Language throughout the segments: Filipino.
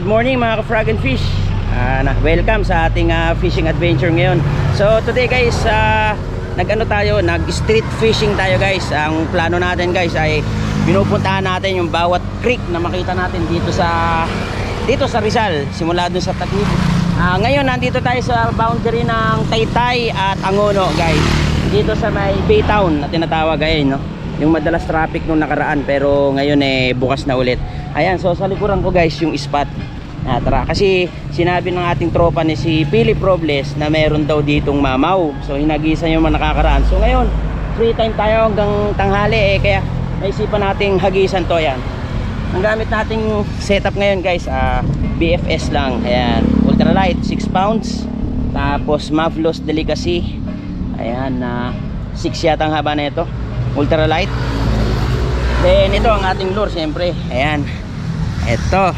good morning mga ka-frog and fish. Na, welcome sa ating ah, fishing adventure ngayon. So today guys, ah, nag-ano tayo, nag-street fishing tayo guys. Ang plano natin guys ay pinupuntahan natin yung bawat creek na makita natin dito sa dito sa Rizal, simula dun sa Taguig. Ah, ngayon nandito tayo sa boundary ng Taytay at Angono guys. Dito sa may Baytown na tinatawag ayun, no? Yung madalas traffic nung nakaraan pero ngayon eh bukas na ulit. Ayan, so sa likuran ko guys yung spot. Ah, tara, kasi sinabi ng ating tropa ni si Philip Robles na meron daw ditong mamaw. So hinagisan yung mga nakakaraan. So ngayon, free time tayo hanggang tanghali eh kaya naisipan nating hagisan to yan. Ang gamit nating setup ngayon guys, ah, BFS lang. Ayan, ultralight 6 pounds. Tapos Mavlos Delicacy. Ayan, na 6 yata ang haba na ito. Ultralight. Then ito ang ating lure siyempre. Ayan. Ito.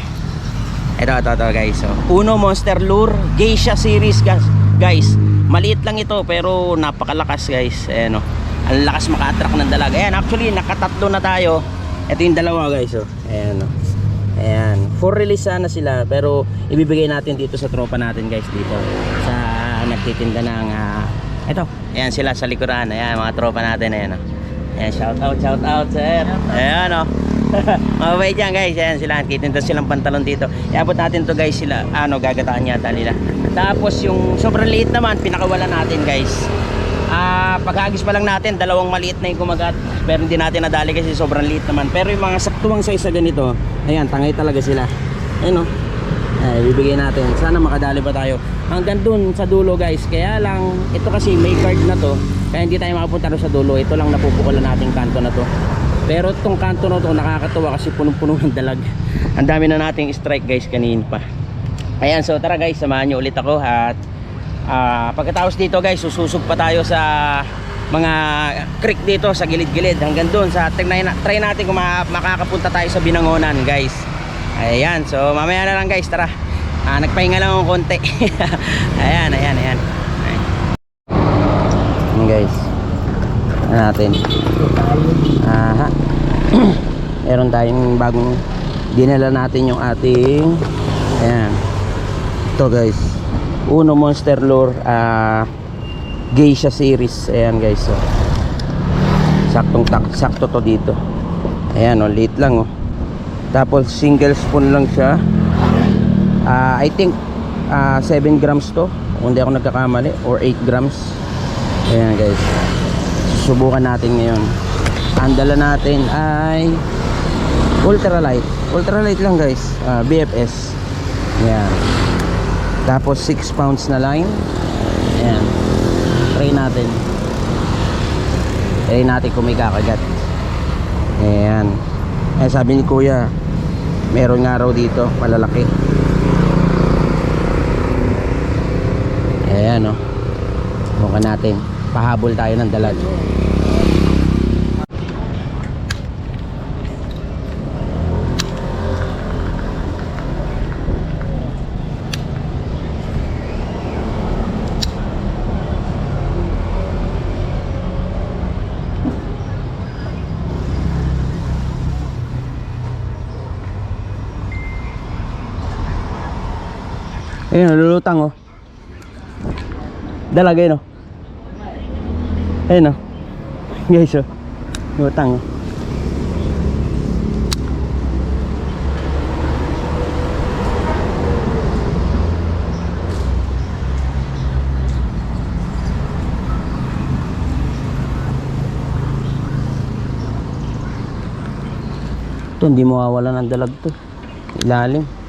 Ito, ito, ito guys. So, Uno Monster Lure Geisha Series guys. Guys, maliit lang ito pero napakalakas guys. Ayan o. Ang lakas maka-attract ng dalaga. Ayan, actually nakatatlo na tayo. Ito yung dalawa guys. Oh. Ayan o. Ayan. For release sana sila pero ibibigay natin dito sa tropa natin guys dito. Sa nagtitinda ng ah, ito. Ayan sila sa likuran. Ayan mga tropa natin. Ayan o. Ayan, shout out, shout out, sir. Ayan, oh. Mababait yan, guys. Ayan sila. Kitinta silang pantalon dito. Iabot natin to guys, sila. Ano, gagataan yata nila. Tapos yung sobrang liit naman, pinakawala natin, guys. Ah, paghagis pa lang natin, dalawang maliit na yung kumagat. Pero hindi natin nadali kasi sobrang liit naman. Pero yung mga saktuang size na ganito, ayan, tangay talaga sila. Ayan, oh. Ay, bibigyan natin. Sana makadali pa tayo. Hanggang dun sa dulo guys. Kaya lang, ito kasi may card na to. Kaya hindi tayo makapunta sa dulo. Ito lang napupukulan nating kanto na to. Pero itong kanto na to nakakatuwa kasi punong-puno ng dalag. Ang dami na nating strike guys kanina pa. Ayan, so tara guys, samahan nyo ulit ako at ah, pagkatapos dito guys, sususog pa tayo sa mga creek dito sa gilid-gilid hanggang doon sa try, try natin kung ma- makakapunta tayo sa Binangonan guys. Ayan, so mamaya na lang guys, tara. Ah, nagpahinga lang ako konti. ayan, ayan, ayan. Guys. Ano natin? Aha. Meron tayong bagong dinala natin yung ating ayan. Ito guys. Uno Monster Lure ah Geisha series. Ayan guys. So. Saktong tak sakto to dito. Ayan oh, liit lang oh. Tapos single spoon lang siya. Ah, I think ah 7 grams to. Kung hindi ako nagkakamali or 8 grams. Ayan guys. Susubukan natin ngayon. Ang dala natin ay ultralight. Ultralight lang guys. Ah, BFS. Ayan. Tapos 6 pounds na line. Ayan. Try natin. Try natin kung may. Ayan. Eh sabi ni kuya, meron nga raw dito, malalaki. Ayan o. Oh. Bukan natin. Pahabol tayo ng dalag. Ayun, nalulutang oh. Dalag ayun oh. Ayun oh. Guys oh. Lutang oh. Ito, hindi mawawala ng dalag to. Ilalim.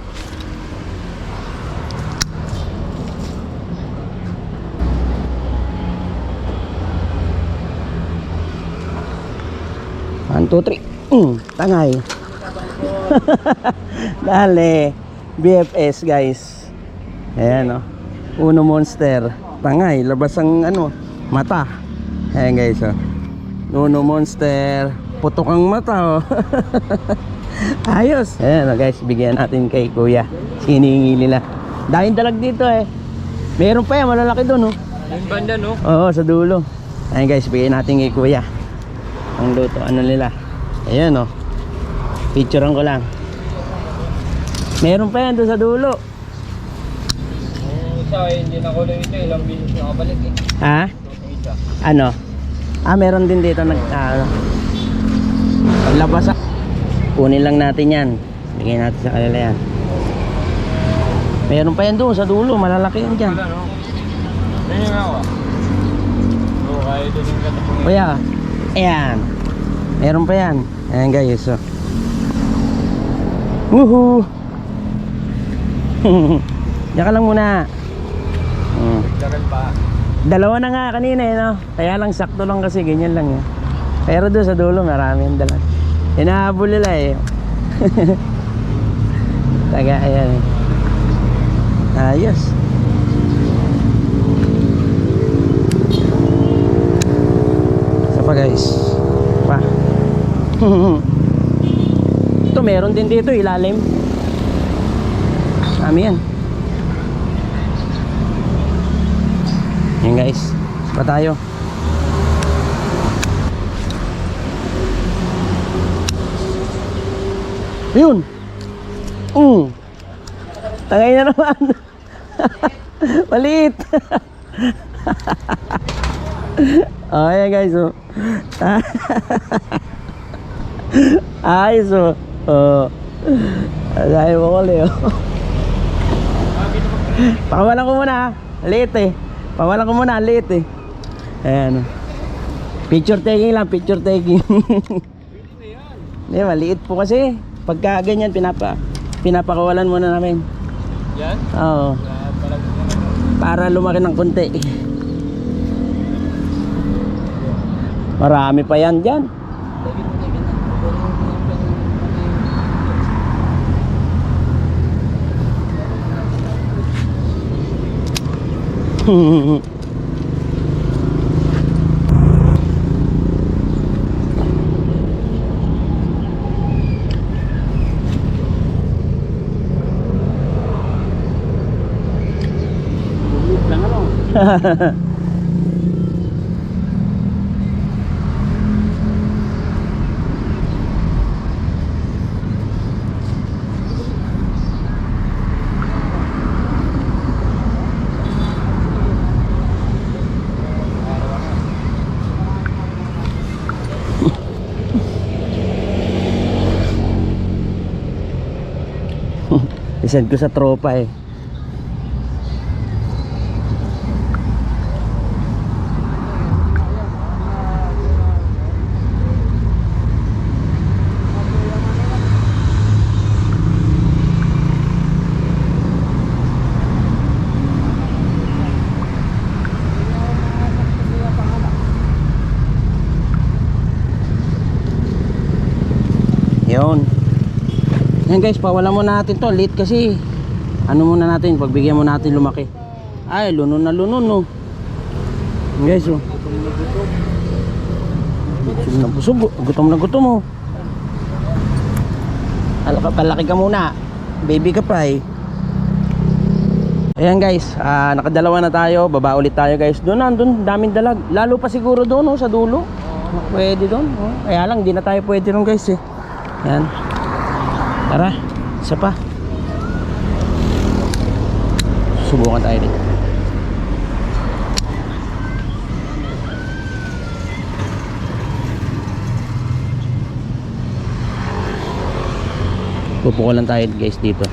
One, two, three. Mm, tangay. Dale. BFS guys. Ayan o. Uno monster. Tangay. Labas ang ano, mata. Ayan guys o. Uno monster. Putok ang mata o. Ayos. Ayan o guys. Bigyan natin kay kuya. Siningi nila. Dahil dalag dito eh. Meron pa yan. Malalaki doon o. Yung banda no? Oo, sa dulo. Ayan guys, bigyan natin kay kuya. Ang luto, ano nila. Ayan oh. Picturean ko lang. Meron pa yan doon sa dulo. Yung isa, eh, hindi na ko lang ito. Ilang bilis nakabalik eh. Ha? Yung isa. Ano? Ah, meron din dito nag ano. Paglabas ah. Kunin lang natin yan. Bigyan natin sa kanila yan. Meron pa yan doon sa dulo. Malalaki yan dyan. Wala no? Yan yung ako. Oo, kaya doon yung katapong Kuya, ayan. Meron pa yan. Ayan guys. So. Woohoo! Diyan ka lang muna. Hmm. Dalawa na nga kanina eh, no? Kaya lang sakto lang kasi ganyan lang eh. Pero doon sa dulo marami yung dala. Hinahabol nila eh. Taga, ayan eh. Ayos. Isa pa guys. Pa. Ito meron din dito ilalim. Dami yan. Yan guys. Pa tayo. Yun. Mm. Tagay na naman. Maliit. oh, ayan guys. Oh. Ayos oh. Oh. Dahil mo ko Leo. Pakawalan ko muna ha. Late eh. Pakawalan ko muna, late eh. Ayan. oh. Picture taking lang, picture taking. Hindi, maliit po kasi. Pagka ganyan, pinapa, pinapakawalan muna namin. Yan? Oo. Naman. Para lumaki ng konti. Marami pa yan dyan. Lang ano? Isend ko sa tropa eh. Yun. Yan guys, pawalan muna natin to. Late kasi. Ano muna natin, pagbigyan mo natin lumaki. Ay, luno na luno no. Guys, oh. Busog busog. Gutom na gutom oh. Palaki ka muna. Baby ka pa eh. Ayan guys, ah, nakadalawa na tayo. Baba ulit tayo guys. Doon na, doon, daming dalag. Lalo pa siguro doon, oh, sa dulo. Pwede doon. Oh. Kaya lang, di na tayo pwede doon guys eh. Yan. Tara, isa pa. Subukan tayo dito. Pupuko lang tayo guys dito.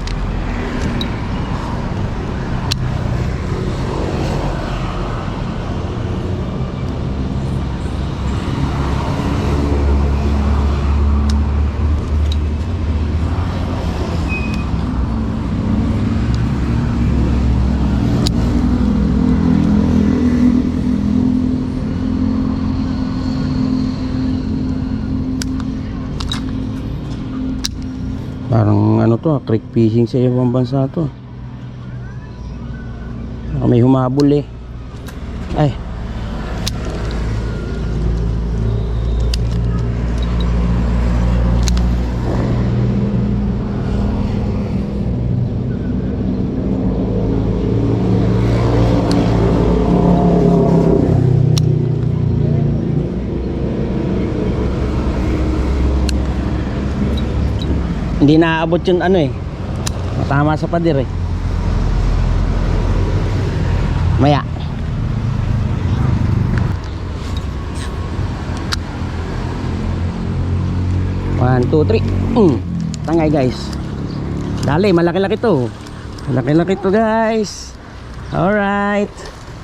Ano to, ah, creek fishing sa ibang bansa to. Baka may humabol eh. Ay. Hindi naaabot yung ano eh. Matama sa pader eh. Maya. One, two, three. Mm. Tangay guys. Dali, malaki-laki to. Malaki-laki to guys. Alright.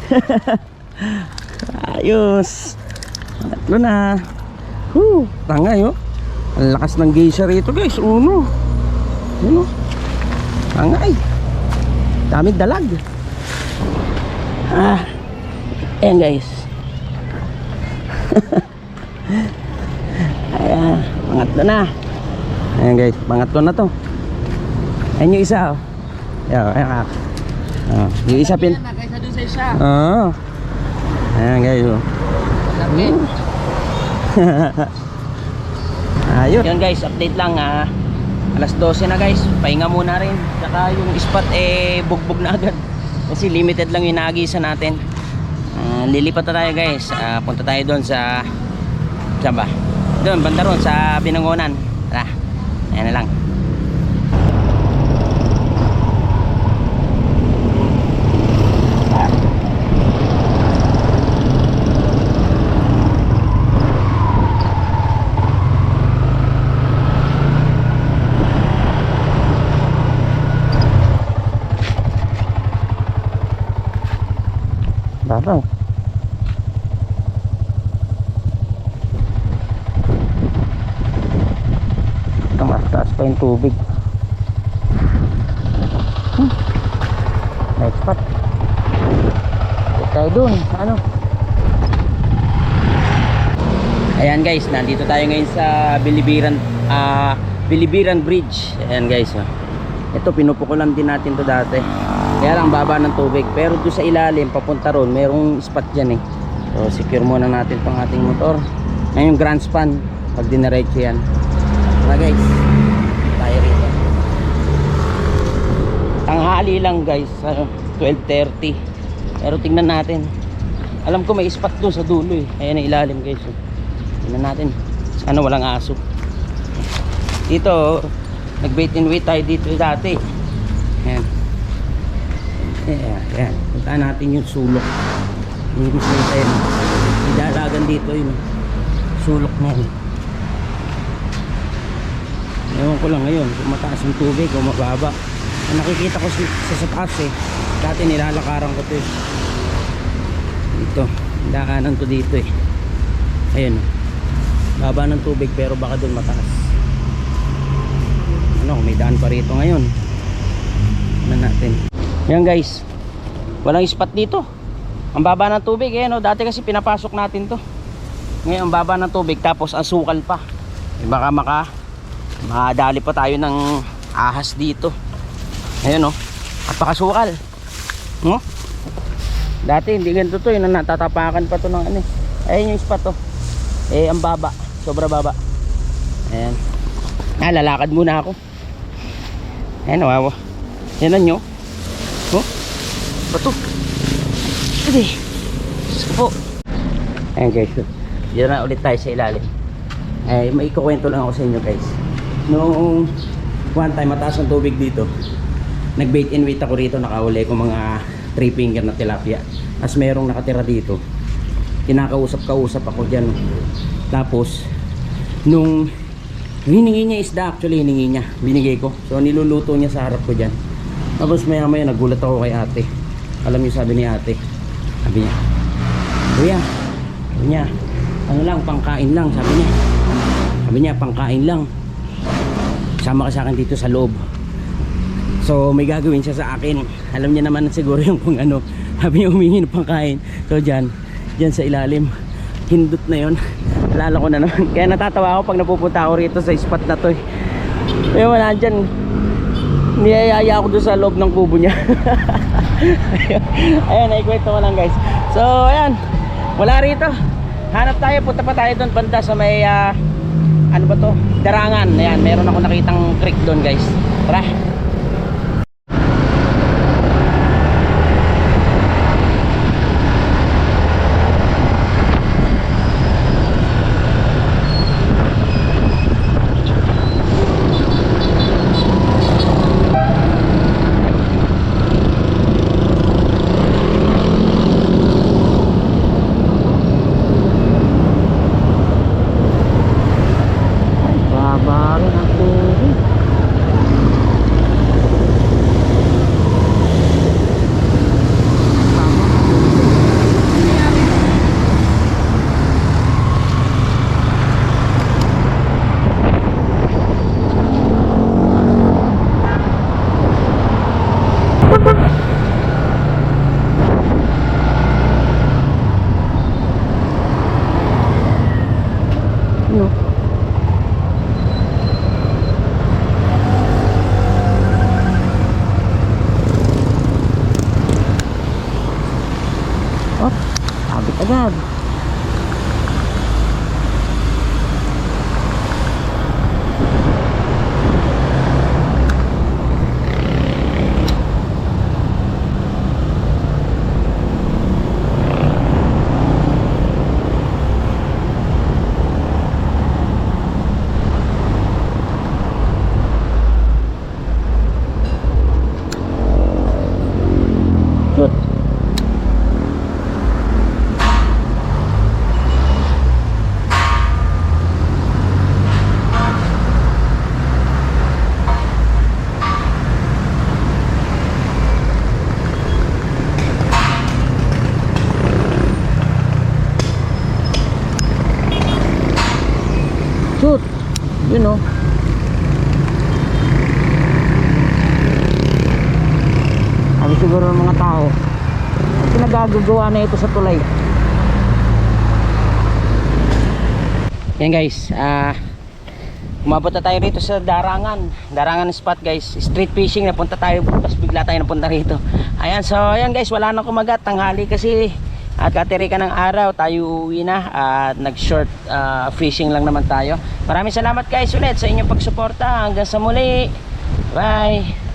Ayos. Tatlo na. Whew, tangay oh. Ang lakas ng geisha rito guys. Uno. Uno. Tangay. Daming dalag. Ah. Ayan guys. Ayan. Pangatlo na. Ayan guys. Pangatlo na to. Ayan yung isa oh. Ayan, ayan ka. Ah, yung isa pin... Kaysa dun sa isa. Oo. Ayan guys oh. Ayun. Yun guys, update lang ah. Alas 12 na guys. Pahinga muna rin. Tsaka yung spot eh bugbog na agad. Kasi limited lang yung naagisa natin. Ah, lilipat na tayo guys. Ah, punta tayo doon sa saan ba? Doon, banda sa Binangonan. Tara. Ayan na lang. Babaw. Taas taas pa yung tubig. Hmm. Next spot. Huwag tayo dun. Ano? Ayan guys, nandito tayo ngayon sa Bilibiran ah Bilibiran Bridge. Ayan guys. Oh. Ito pinupukulan din natin to dati. Kaya lang baba ng tubig. Pero doon sa ilalim, papunta ron, merong spot dyan eh. So secure muna natin tong ating motor. Ngayon grand span, pag dinaretso yan. Tara guys, tayo rito. Tanghali lang guys, ano, 12.30. Pero tingnan natin. Alam ko may spot doon sa dulo eh. Ayan ang ilalim guys. oh. Tingnan natin. Sana walang aso. Dito, nag-bait and wait tayo dito dati. Ayan. Ayan, ayan. Puntaan natin yung sulok. Yung gusto tayo. Idalagan dito yun. Sulok na yun. Ewan ko lang ngayon kung mataas yung tubig o mababa. Ang nakikita ko sa, sa, sa taas eh. Dati nilalakaran ko to eh. Dito. Daanan to dito eh. Ayun. oh. Baba ng tubig pero baka doon mataas. Ano, may daan pa rito ngayon. Ano natin. Yan guys. Walang spot dito. Ang baba ng tubig eh no. Dati kasi pinapasok natin to. Ngayon ang baba ng tubig tapos ang sukal pa. Eh, Baka maka makadali pa tayo ng ahas dito. Ayun no. Napakasukal. No? Dati hindi ganito to, yun natatapakan pa to ng ano. eh. Ayun yung spot to. Eh ang baba, sobra baba. Ayan. Ah, lalakad muna ako. Ayan, wawa. Yan na nyo. Oh, bato. Hindi. Po. Ayan guys. Dito na ulit tayo sa ilalim. Eh, may ikukwento lang ako sa inyo guys. Noong one time mataas ang tubig dito, nag bait and wait ako rito, nakahuli ko mga 3 finger na tilapia. As merong nakatira dito, kinakausap-kausap ako dyan. Tapos, nung hiningi niya isda, actually hiningi niya, binigay ko. So niluluto niya sa harap ko dyan. Tapos maya maya nagulat ako kay ate. Alam niyo sabi ni ate, sabi niya, Kuya, sabi niya, ano lang, pangkain lang, sabi niya. Sabi niya, pangkain lang. Sama ka sa akin dito sa loob. So may gagawin siya sa akin. Alam niya naman siguro yung kung ano. Sabi niya humingi ng pangkain. So dyan, dyan sa ilalim. Hindot na yon. Alala ko na naman. Kaya natatawa ako pag napupunta ako rito sa spot na to. eh. Kaya wala dyan. Niyayaya ako doon sa loob ng kubo niya. ayun, naikwento ko lang guys. So ayan, wala rito. Hanap tayo, punta pa tayo doon banda sa may ah, ano ba to? Darangan. Ayan, meron ako nakitang creek doon guys. Tara. you. You know. Sabi siguro ng mga tao, "Ang pinagagagawa na ito sa tulay. Yan guys, ah umabot na tayo rito sa Darangan. Darangan spot guys. Street fishing, napunta tayo. Tapos bigla tayo napunta rito. Ayan, so ayan guys, wala na kumagat. Tanghali kasi at katiri ka ng araw, tayo uwi na at nag-short ah, fishing lang naman tayo. Maraming salamat guys ulit sa inyong pagsuporta. Hanggang sa muli. Bye!